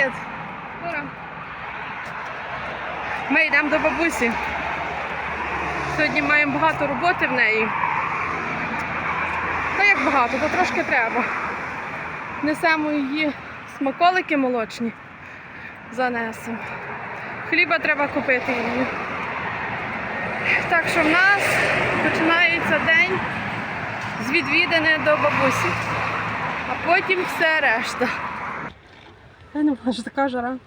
Привіт! Ура! Ми йдемо до бабусі. Сьогодні маємо багато роботи в неї. Та як багато, то трошки треба. Несемо її смаколики молочні. Занесемо. Хліба треба купити її. Так що в нас починається день з відвідини до бабусі, а потім все решта. Я не можу, така жара.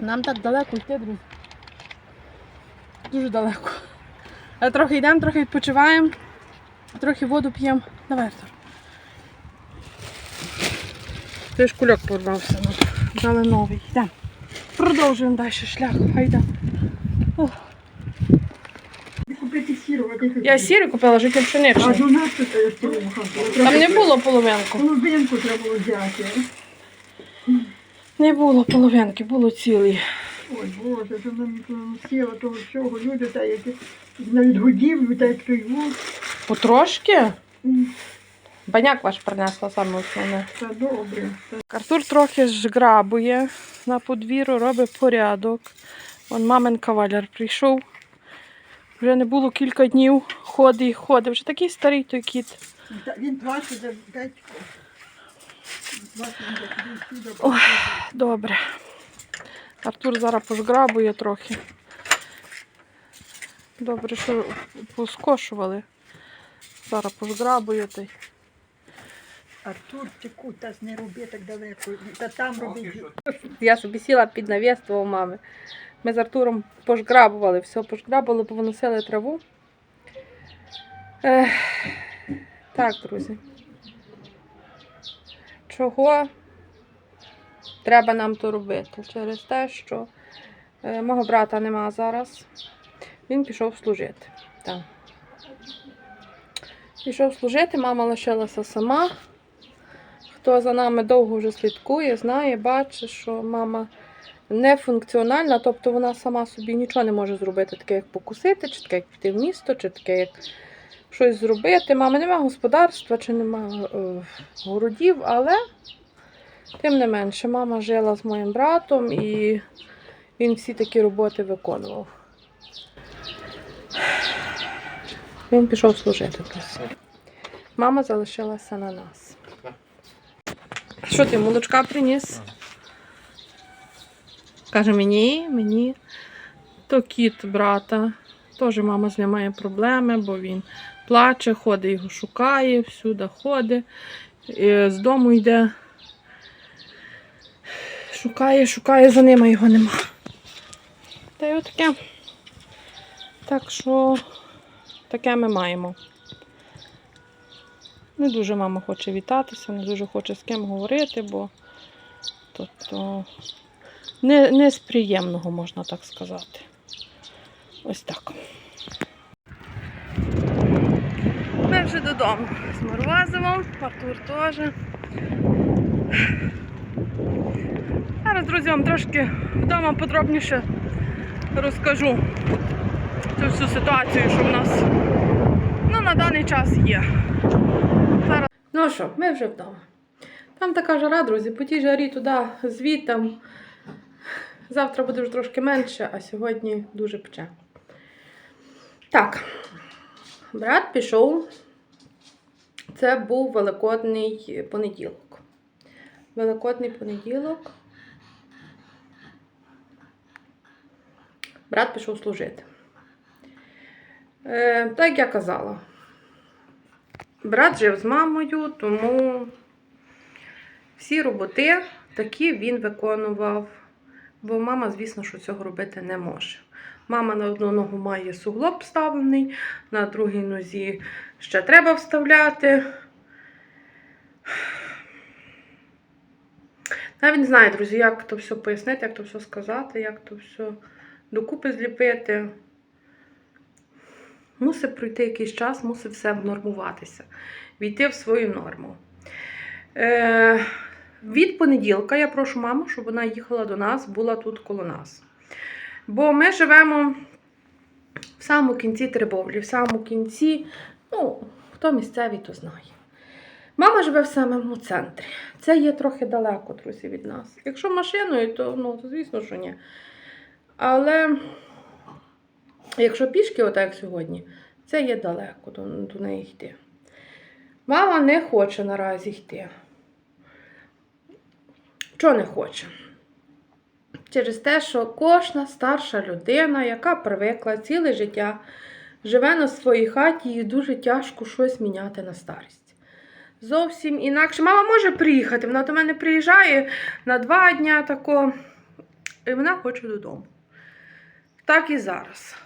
Нам так далеко йти, друзі. Дуже далеко. Але трохи йдемо, трохи відпочиваємо, трохи воду п'ємо. Давай, Артур. Той ж кульок порвався. ну, Взяли новий. Йдемо. Продовжуємо далі шлях. Гайда. Ох. Купити сіру, а ти Я сірі купила, життя А до нас тут сіру Там не було половинку. Половинку треба було взяти. Не було половинки, було цілий. Ой, Боже, що нам сіла того всього. Люди та які навіть годівлю, та як той вуз. Потрошки? М, Баняк ваш принесла саме основне. Та добре. Та Артур трохи жграбує на подвір'ю, робить порядок. Вон мамин кавалер прийшов. Вже не було кілька днів, ходить і ходить. Вже такий старий той кіт. Він 25. 25 Ой. Добре. Артур зараз пожграбує трохи. Добре, що поскошували. Зараз пожграбує та й. Артур, тіку, та не роби так далеко. Та там роби. Я собі сіла під навіство у мами. Ми з Артуром пожграбували, все пожграбували, повиносили траву. Ех, так, друзі. Чого треба нам то робити? Через те, що е, мого брата нема зараз. Він пішов служити. Так. Пішов служити, мама лишилася сама. Хто за нами довго вже слідкує, знає, бачить, що мама не функціональна, тобто вона сама собі нічого не може зробити, таке, як покусити, чи таке, як піти в місто, чи таке, як щось зробити. Мами нема господарства, чи нема е, городів, але тим не менше, мама жила з моїм братом і він всі такі роботи виконував. Він пішов служити. Мама залишилася на нас. Що ти, молочка приніс? Каже, мені, мені. То кіт брата. Теж мама з ним має проблеми, бо він плаче, ходить, його шукає, всюди ходить. З дому йде. Шукає, шукає за ним, а його нема. Та й отаке. Так що таке ми маємо. Не дуже мама хоче вітатися, не дуже хоче з ким говорити, бо тобто не, не з приємного, можна так сказати. Ось так. Ми вже додому з Морозивом, Артур теж. Зараз, друзі, вам трошки вдома подробніше розкажу цю всю ситуацію, що в нас ну, на даний час є. Зараз. Ну що, ми вже вдома. Там така жара, друзі, по тій жарі туди звітом. Завтра буде вже трошки менше, а сьогодні дуже пече. Так, брат пішов. Це був Великодний понеділок. Великодний понеділок. Брат пішов служити. Е, так як я казала, брат жив з мамою, тому всі роботи такі він виконував, бо мама, звісно, що цього робити не може. Мама на одну ногу має суглоб вставлений, на другій нозі ще треба вставляти. Навіть не знаю, друзі, як то все пояснити, як то все сказати, як то все докупи зліпити. Мусить пройти якийсь час, мусить все внормуватися, війти в свою норму. Е, від понеділка я прошу маму, щоб вона їхала до нас, була тут коло нас. Бо ми живемо в самому кінці Трибовлі, в самому кінці, ну, хто місцевий, то знає. Мама живе в самому центрі. Це є трохи далеко, друзі, від нас. Якщо машиною, то, ну, то звісно, що ні. Але якщо пішки, отак сьогодні, це є далеко до, до неї йти. Мама не хоче наразі йти. Чого не хоче? Через те, що кожна старша людина, яка привикла ціле життя, живе на своїй хаті, їй дуже тяжко щось міняти на старість. Зовсім інакше. Мама може приїхати, вона до мене приїжджає на два дня тако, і вона хоче додому. Так і зараз.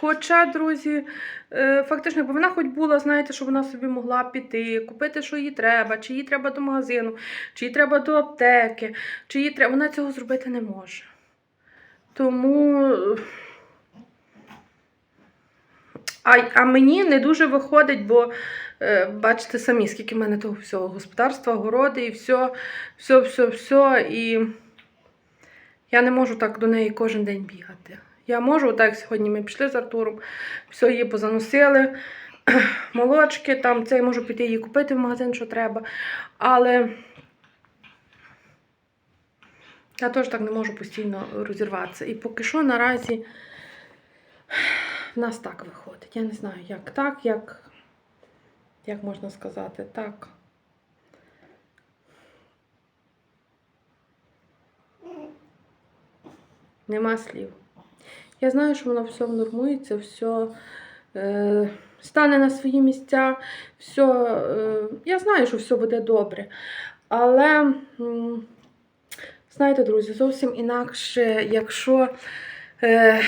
Хоча, друзі, е, фактично, якби вона хоч була, знаєте, що вона собі могла піти, купити, що їй треба, чи їй треба до магазину, чи їй треба до аптеки, чи їй треба. Вона цього зробити не може. Тому. А, а мені не дуже виходить, бо е, бачите самі, скільки в мене того всього господарства, городи і все, все, все, все. І я не можу так до неї кожен день бігати. Я можу, так сьогодні ми пішли з Артуром, все її позаносили, молочки, там це я можу піти її купити в магазин, що треба. Але я теж так не можу постійно розірватися. І поки що наразі в нас так виходить. Я не знаю, як так, як, як можна сказати, так. Нема слів. Я знаю, що воно все внормується, все е, стане на свої місця, все, е, я знаю, що все буде добре. Але, знаєте, друзі, зовсім інакше, якщо е,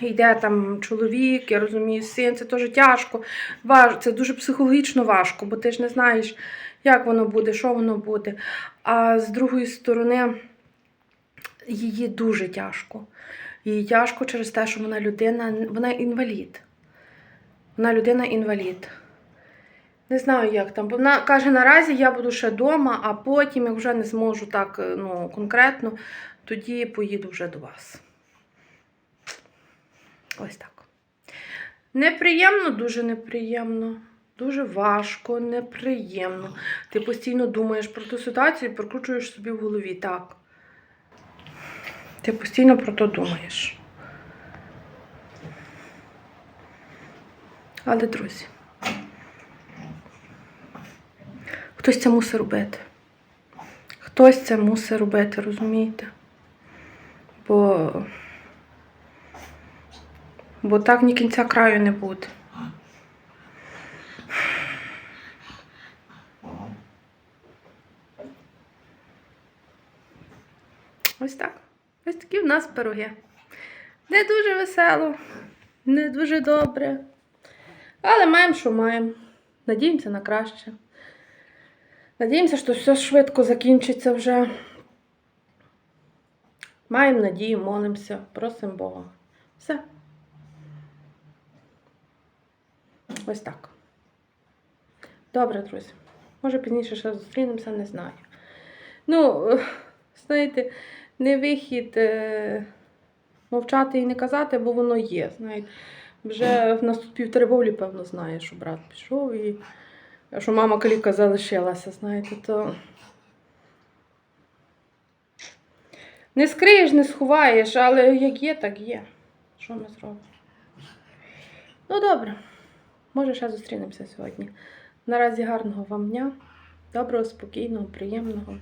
йде там чоловік, я розумію, син, це теж тяжко, важ, це дуже психологічно важко, бо ти ж не знаєш, як воно буде, що воно буде. А з другої сторони, її дуже тяжко. Їй тяжко через те, що вона людина, вона інвалід. Вона людина-інвалід. Не знаю, як там. Бо вона каже, наразі я буду ще вдома, а потім, як вже не зможу так е, ну, конкретно, тоді поїду вже до вас. Ось так. Неприємно, дуже неприємно. Дуже важко, неприємно. Ти постійно думаєш про ту ситуацію і прокручуєш собі в голові. Так. Ти постійно про то думаєш. Але, друзі, хтось це мусить робити. Хтось це мусить робити, розумієте? Бо, бо так ні кінця краю не буде. Ось так. Ось такі в нас пироги. Не дуже весело, не дуже добре. Але маємо, що маємо. Надіємося на краще. Надіємося, що все швидко закінчиться вже. Маємо надію, молимося, просимо Бога. Все. Ось так. Добре, друзі. Може пізніше ще зустрінемося, не знаю. Ну, е, знаєте, не вихід е, мовчати і не казати, бо воно є. Знаєте. Вже в нас тут півтриволі, певно, знає, що брат пішов і що мама каліка залишилася, знаєте, то. Не скриєш, не сховаєш, але як є, так є. Що ми зробимо? Ну, добре. Може, ще зустрінемося сьогодні. Наразі гарного вам дня. Доброго, спокійного, приємного.